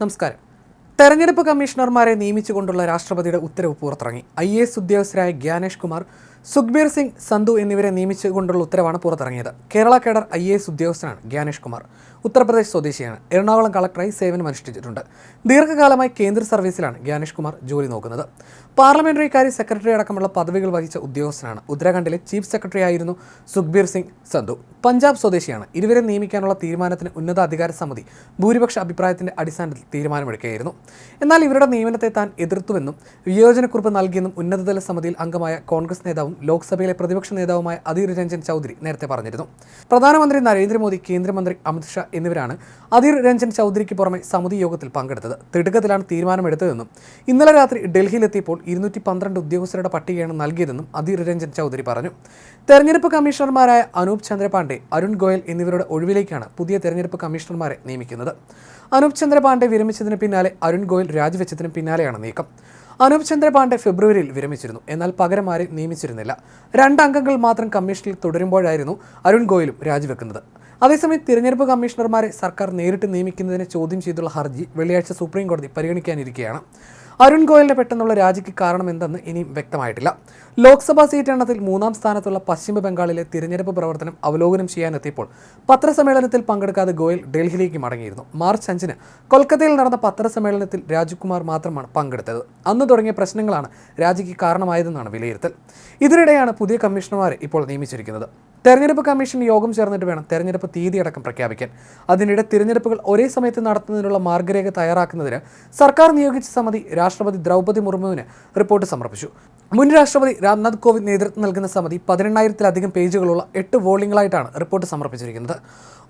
നമസ്കാരം. തെരഞ്ഞെടുപ്പ് കമ്മീഷണർമാരെ നിയമിച്ചുകൊണ്ടുള്ള രാഷ്ട്രപതിയുടെ ഉത്തരവ് പുറത്തിറങ്ങി. ഐ എസ് ഉദ്യോഗസ്ഥരായ ഗ്യാനേഷ് കുമാർ സുഖ്ബീർ സിംഗ് സന്ധു എന്നിവരെ നിയമിച്ചുകൊണ്ടുള്ള ഉത്തരവാണ് പുറത്തിറങ്ങിയത്. Kerala cadre I A S ഉദ്യോഗസ്ഥനാണ് ഗ്യാനേഷ് കുമാർ. ഉത്തർപ്രദേശ് സ്വദേശിയാണ്. എറണാകുളം കളക്ടറായി സേവനമനുഷ്ഠിച്ചിട്ടുണ്ട് ദീർഘകാലമായി കേന്ദ്ര സർവീസിലാണ് ഗ്യാനേഷ് കുമാർ ജോലി നോക്കുന്നത്. പാർലമെന്ററി കാര്യ സെക്രട്ടറി അടക്കമുള്ള പദവികൾ വഹിച്ച ഉദ്യോഗസ്ഥനാണ്. ഉത്തരാഖണ്ഡിലെ ചീഫ് സെക്രട്ടറി ആയിരുന്നു സുഖ്ബീർ സിംഗ് സന്ധു പഞ്ചാബ് സ്വദേശിയാണ്. ഇരുവരെ നിയമിക്കാനുള്ള തീരുമാനത്തിന് ഉന്നത അധികാര സമിതി ഭൂരിപക്ഷ അഭിപ്രായത്തിന്റെ അടിസ്ഥാനത്തിൽ തീരുമാനമെടുക്കുകയായിരുന്നു. എന്നാൽ ഇവരുടെ നിയമനത്തെ താൻ എതിർത്തുവെന്നും വിയോജനക്കുറിപ്പ് നൽകിയെന്നും ഉന്നതതല സമിതിയിൽ അംഗമായ കോൺഗ്രസ് നേതാവും ലോക്സഭയിലെ പ്രതിപക്ഷ നേതാവുമായ അധീർ രഞ്ജൻ ചൗധരി നേരത്തെ പറഞ്ഞിരുന്നു. പ്രധാനമന്ത്രി നരേന്ദ്രമോദി കേന്ദ്രമന്ത്രി അമിത്ഷാ എന്നിവരാണ് അധീർ രഞ്ജൻ ചൗധരിക്ക് പുറമെ സമിതി യോഗത്തിൽ പങ്കെടുത്തത്. തിടുക്കത്തിലാണ് തീരുമാനമെടുത്തതെന്നും ഇന്നലെ രാത്രി ഡൽഹിയിലെത്തിയപ്പോൾ ഇരുന്നൂറ്റി പന്ത്രണ്ട് ഉദ്യോഗസ്ഥരുടെ പട്ടികയാണ് നൽകിയതെന്നും അധീർ രഞ്ജൻ ചൗധരി പറഞ്ഞു. തെരഞ്ഞെടുപ്പ് കമ്മീഷണർമാരായ അനൂപ് ചന്ദ്രപാണ്ഡെ അരുൺ ഗോയൽ എന്നിവരുടെ ഒഴിവിലേക്കാണ് പുതിയ തെരഞ്ഞെടുപ്പ് കമ്മീഷണർമാരെ നിയമിക്കുന്നത്. അനൂപ് ചന്ദ്രപാണ്ഡെ വിരമിച്ചതിന് പിന്നാലെ അരുൺ ഗോയൽ രാജിവെച്ചതിന് പിന്നാലെയാണ് നീക്കം. അനൂപ് ചന്ദ്രപാണ്ഡെ ഫെബ്രുവരിയിൽ വിരമിച്ചിരുന്നു. എന്നാൽ പകരമാരെ നിയമിച്ചിരുന്നില്ല. രണ്ട് അംഗങ്ങൾ മാത്രം കമ്മീഷനിൽ തുടരുമ്പോഴായിരുന്നു അരുൺ ഗോയലും രാജിവെക്കുന്നത്. അതേസമയം തിരഞ്ഞെടുപ്പ് കമ്മീഷണർമാരെ സർക്കാർ നേരിട്ട് നിയമിക്കുന്നതിനെ ചോദ്യം ചെയ്തുള്ള ഹർജി വെള്ളിയാഴ്ച സുപ്രീം കോടതി പരിഗണിക്കാനിരിക്കുകയാണ് അരുൺ ഗോയലിന്റെ പെട്ടെന്നുള്ള രാജിക്ക് കാരണം എന്തെന്ന് ഇനിയും വ്യക്തമായിട്ടില്ല. ലോക്സഭാ സീറ്റ് എണ്ണത്തിൽ മൂന്നാം സ്ഥാനത്തുള്ള പശ്ചിമ ബംഗാളിലെ തിരഞ്ഞെടുപ്പ് പ്രവർത്തനം അവലോകനം ചെയ്യാനെത്തിയപ്പോൾ പത്രസമ്മേളനത്തിൽ പങ്കെടുക്കാതെ ഗോയൽ ഡൽഹിയിലേക്ക് മടങ്ങിയിരുന്നു. മാർച്ച് അഞ്ചിന് കൊൽക്കത്തയിൽ നടന്ന പത്രസമ്മേളനത്തിൽ രാജ്കുമാർ മാത്രമാണ് പങ്കെടുത്തത്. അന്ന് തുടങ്ങിയ പ്രശ്നങ്ങളാണ് രാജിക്ക് കാരണമായതെന്നാണ് വിലയിരുത്തൽ. ഇതിനിടെയാണ് പുതിയ കമ്മീഷണർമാരെ ഇപ്പോൾ നിയമിച്ചിരിക്കുന്നത്. തെരഞ്ഞെടുപ്പ് കമ്മീഷൻ യോഗം ചേർന്നിട്ട് വേണം തെരഞ്ഞെടുപ്പ് തീയതി അടക്കം പ്രഖ്യാപിക്കാൻ. അതിനിടെ തിരഞ്ഞെടുപ്പുകൾ ഒരേ സമയത്ത് നടത്തുന്നതിനുള്ള മാർഗരേഖ തയ്യാറാക്കുന്നതിന് സർക്കാർ നിയോഗിച്ച സമിതി രാഷ്ട്രപതി ദ്രൗപദി മുർമുവിന് റിപ്പോർട്ട് സമർപ്പിച്ചു. മുൻ രാഷ്ട്രപതി രാംനാഥ് കോവിന്ദ് നേതൃത്വം നൽകുന്ന സമിതി പതിനെണ്ണായിരത്തിലധികം പേജുകളുള്ള എട്ട് വോളിങ്ങളായിട്ടാണ് റിപ്പോർട്ട് സമർപ്പിച്ചിരിക്കുന്നത്.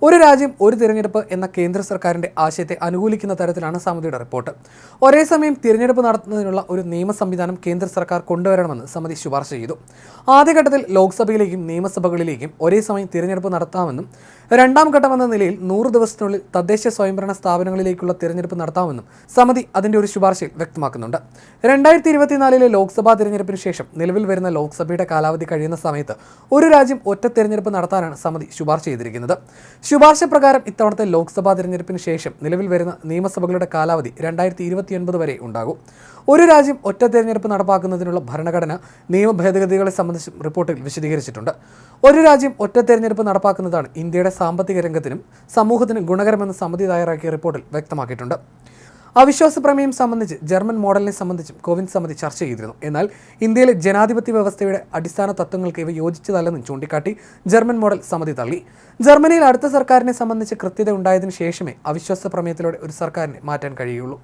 ഒരു രാജ്യം ഒരു തിരഞ്ഞെടുപ്പ് എന്ന കേന്ദ്ര സർക്കാരിന്റെ ആശയത്തെ അനുകൂലിക്കുന്ന തരത്തിലാണ് സമിതിയുടെ റിപ്പോർട്ട്. ഒരേ സമയം തിരഞ്ഞെടുപ്പ് നടത്തുന്നതിനുള്ള ഒരു നിയമ സംവിധാനം കേന്ദ്ര സർക്കാർ കൊണ്ടുവരണമെന്ന് സമിതി ശുപാർശ ചെയ്തു. ആദ്യഘട്ടത്തിൽ ലോക്സഭയിലേക്കും നിയമസഭകളിലേക്കും ഒരേ സമയം തിരഞ്ഞെടുപ്പ് നടത്താമെന്നും രണ്ടാം ഘട്ടമെന്ന നിലയിൽ നൂറ് ദിവസത്തിനുള്ളിൽ തദ്ദേശ സ്വയംഭരണ സ്ഥാപനങ്ങളിലേക്കുള്ള തിരഞ്ഞെടുപ്പ് നടത്താമെന്നും സമിതി അതിന്റെ ഒരു ശുപാർശയിൽ വ്യക്തമാക്കുന്നുണ്ട്. രണ്ടായിരത്തി ഇരുപത്തിനാലിലെ ലോക്സഭാ തിരഞ്ഞെടുപ്പിന് ശേഷം നിലവിൽ വരുന്ന ലോക്സഭയുടെ കാലാവധി കഴിയുന്ന സമയത്ത് ഒരു രാജ്യം ഒറ്റ തിരഞ്ഞെടുപ്പ് നടത്താനാണ് സമിതി ശുപാർശ ചെയ്തിരിക്കുന്നത്. ശുപാർശ പ്രകാരം ഇത്തവണത്തെ ലോക്സഭാ തിരഞ്ഞെടുപ്പിന് ശേഷം നിലവിൽ വരുന്ന നിയമസഭകളുടെ കാലാവധി രണ്ടായിരത്തി വരെ ഉണ്ടാകും. ഒരു രാജ്യം ഒറ്റ തെരഞ്ഞെടുപ്പ് നടപ്പാക്കുന്നതിനുള്ള ഭരണഘടന നിയമ ഭേദഗതികളെ സംബന്ധിച്ചും റിപ്പോർട്ടിൽ വിശദീകരിച്ചിട്ടുണ്ട്. ഒരു രാജ്യം ഒറ്റ തെരഞ്ഞെടുപ്പ് നടപ്പാക്കുന്നതാണ് ഇന്ത്യയുടെ സാമ്പത്തിക രംഗത്തിനും സമൂഹത്തിനും ഗുണകരമെന്ന് സമിതി തയ്യാറാക്കിയ റിപ്പോർട്ടിൽ വ്യക്തമാക്കിയിട്ടുണ്ട്. അവിശ്വാസ പ്രമേയം സംബന്ധിച്ച് ജർമ്മൻ മോഡലിനെ സംബന്ധിച്ചും കോവിന്ദ് സമിതി ചർച്ച ചെയ്തിരുന്നു. എന്നാൽ ഇന്ത്യയിലെ ജനാധിപത്യ വ്യവസ്ഥയുടെ അടിസ്ഥാന തത്വങ്ങൾക്ക് ഇവ യോജിച്ചതല്ലെന്നും ചൂണ്ടിക്കാട്ടി ജർമ്മൻ മോഡൽ സമിതി തള്ളി. ജർമ്മനിയിൽ അടുത്ത സർക്കാരിനെ സംബന്ധിച്ച് കൃത്യത ഉണ്ടായതിനു ശേഷമേ അവിശ്വാസ പ്രമേയത്തിലൂടെ ഒരു സർക്കാരിനെ മാറ്റാൻ കഴിയുള്ളൂ